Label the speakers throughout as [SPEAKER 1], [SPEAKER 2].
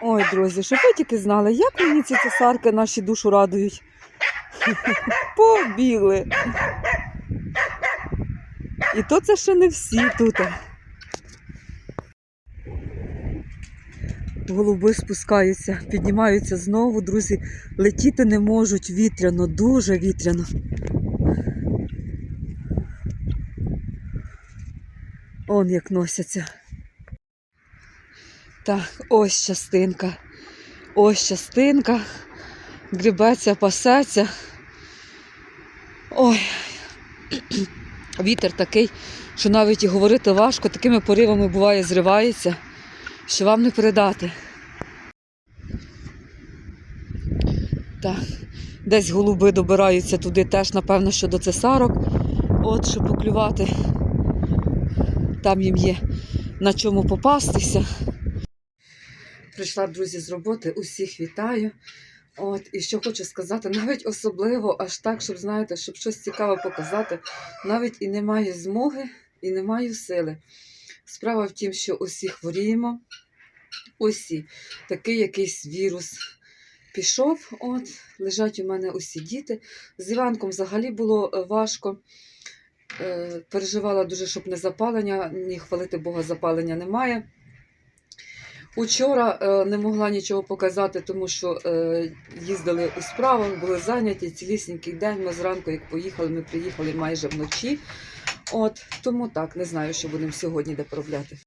[SPEAKER 1] Ой, друзі, щоб ви тільки знали, як мені ці цесарки наші душу радують. Побігли. І то це ще не всі тут. Голуби спускаються, піднімаються знову, друзі. Летіти не можуть вітряно, дуже вітряно. Он як носяться. Так, ось частинка. Ось частинка. Грібеться, пасеться. Ой. Вітер такий, що навіть і говорити важко, такими поривами буває зривається, що вам не передати. Так, десь голуби добираються туди теж, напевно, що до цесарок. От, щоб поклювати. Там їм є на чому попастися. Прийшла, друзі, з роботи, усіх вітаю. От, і що хочу сказати, навіть особливо, аж так, щоб знаєте, щоб щось цікаве показати, навіть і немає змоги, і не маю сили. Справа в тім, що усі хворіємо, усі. Такий якийсь вірус пішов, от, лежать у мене усі діти. З Іванком взагалі було е, важко. Е, переживала дуже, щоб не запалення, ні хвалити Бога, запалення немає. Учора е, не могла нічого показати, тому що е, їздили у справах, були зайняті цілісненький день. Ми зранку, як поїхали, ми приїхали майже вночі. От тому так, не знаю, що будемо сьогодні доправляти.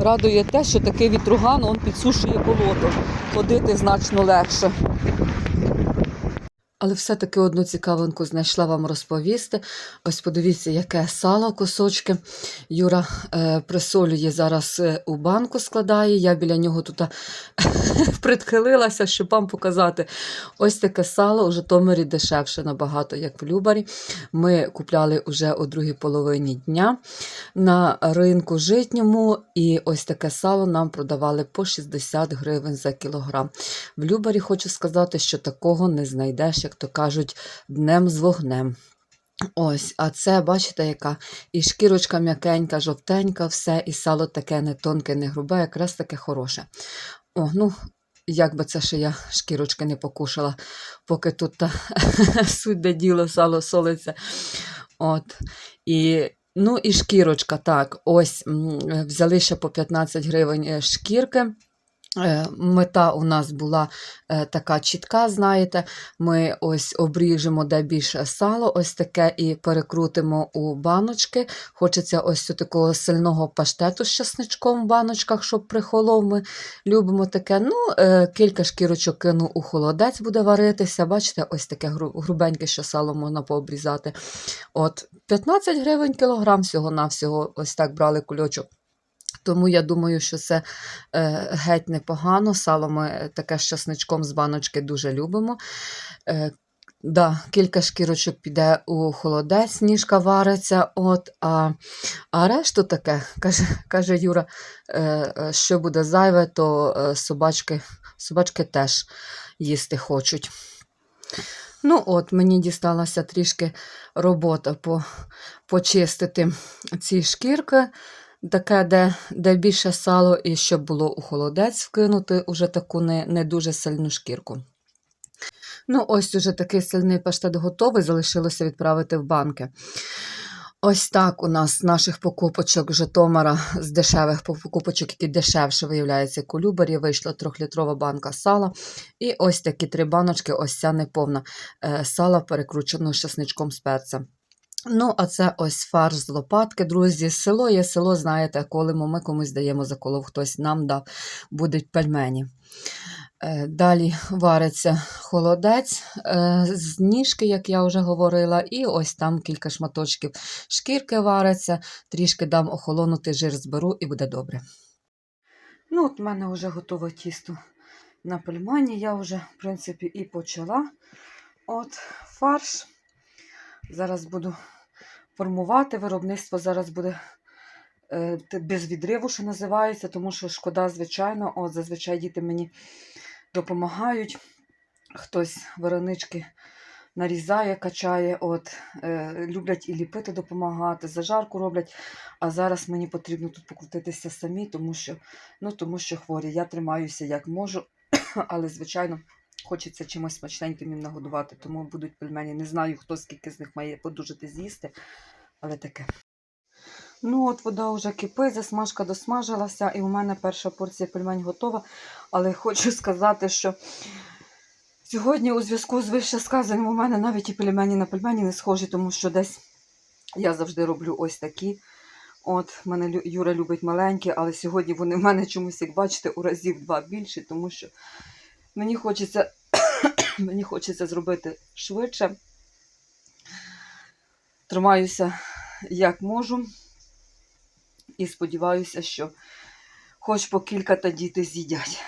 [SPEAKER 1] Радує те, що такий вітруган он підсушує болото. Ходити значно легше. Але все-таки одну цікавинку знайшла вам розповісти. Ось подивіться, яке сало кусочки. Юра е, присолює зараз е, у банку складає. Я біля нього тут притхилилася, щоб вам показати. Ось таке сало у Житомирі дешевше набагато, як в Любарі. Ми купляли уже у другій половині дня на ринку житньому, і ось таке сало нам продавали по 60 гривень за кілограм. В Любарі хочу сказати, що такого не знайдеш, як то кажуть, днем з вогнем. Ось, а це, бачите, яка і шкірочка м'якенька, жовтенька, все, і сало таке не тонке, не грубе, якраз таке хороше. О, ну, як би це ще я шкірочки не покушала, поки тут та суть діло сало солиться. От. І, ну, і шкірочка, так, ось взяли ще по 15 гривень е, шкірки. Е, Мета у нас була е, така чітка, знаєте, ми ось обріжемо де більше сало, ось таке, і перекрутимо у баночки. Хочеться ось такого сильного паштету з часничком в баночках, щоб прихолов. Ми любимо таке. Ну, е, Кілька шкірочок кину у холодець, буде варитися. Бачите, ось таке грубеньке, що сало можна пообрізати. От 15 гривень кілограм всього-навсього, ось так брали кульочок. Тому я думаю, що це е, геть непогано. Сало ми е, таке з часничком з баночки дуже любимо. Е, да, кілька шкірочок піде у холодець, ніжка вариться. От, а, а решту таке, каже, каже Юра, е, е, що буде зайве, то е, собачки, собачки теж їсти хочуть. Ну, от, мені дісталася трішки робота по, почистити ці шкірки таке, де, де більше сало, і щоб було у холодець вкинути уже таку не, не дуже сильну шкірку. Ну, ось уже такий сильний паштет готовий, залишилося відправити в банки. Ось так у нас наших покупочок Житомира, з дешевих покупочок, які дешевше виявляється, як у Любарі, вийшла трьохлітрова банка сала. І ось такі три баночки, ось ця неповна е, сала, перекрученого з часничком з перцем. Ну, а це ось фарш з лопатки, друзі. Село є село, знаєте, коли ми комусь даємо заколов, хтось нам дав, будуть пельмені. Е, Далі вариться холодець е, з ніжки, як я вже говорила, і ось там кілька шматочків шкірки вариться, трішки дам охолонути, жир зберу і буде добре. Ну, от в мене вже готове тісто на пельмені. Я вже, в принципі, і почала. От фарш. Зараз буду формувати. Виробництво зараз буде е, без відриву, що називається, тому що шкода, звичайно, от зазвичай діти мені допомагають. Хтось виробнички нарізає, качає. От, е, люблять і ліпити допомагати, зажарку роблять. А зараз мені потрібно тут покрутитися самі, тому що, ну, тому що хворі. Я тримаюся як можу, але, звичайно, хочеться чимось смачненьким їм нагодувати, тому будуть пельмені. Не знаю, хто скільки з них має подужати з'їсти, але таке. Ну, от вода вже кипить, засмажка досмажилася, і у мене перша порція пельмень готова. Але хочу сказати, що сьогодні у зв'язку з вище сказаним у мене навіть і пельмені на пельмені не схожі, тому що десь я завжди роблю ось такі. От, мене Юра любить маленькі, але сьогодні вони в мене чомусь, як бачите, у разів два більші, тому що мені хочеться, мені хочеться зробити швидше. Тримаюся як можу. І сподіваюся, що хоч по кілька та діти з'їдять.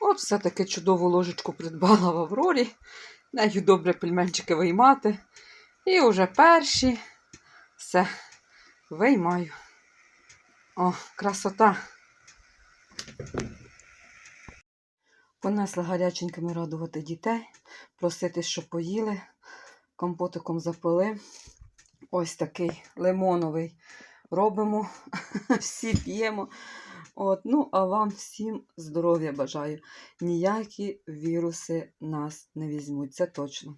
[SPEAKER 1] От все-таки чудову ложечку придбала в Аврорі. Нею добре пельменчики виймати. І вже перші все виймаю. О, красота. Понесла гаряченькими радувати дітей, просити, щоб поїли, компотиком запили. Ось такий лимоновий робимо, всі п'ємо. От, ну, а вам всім здоров'я бажаю. Ніякі віруси нас не візьмуть, це точно.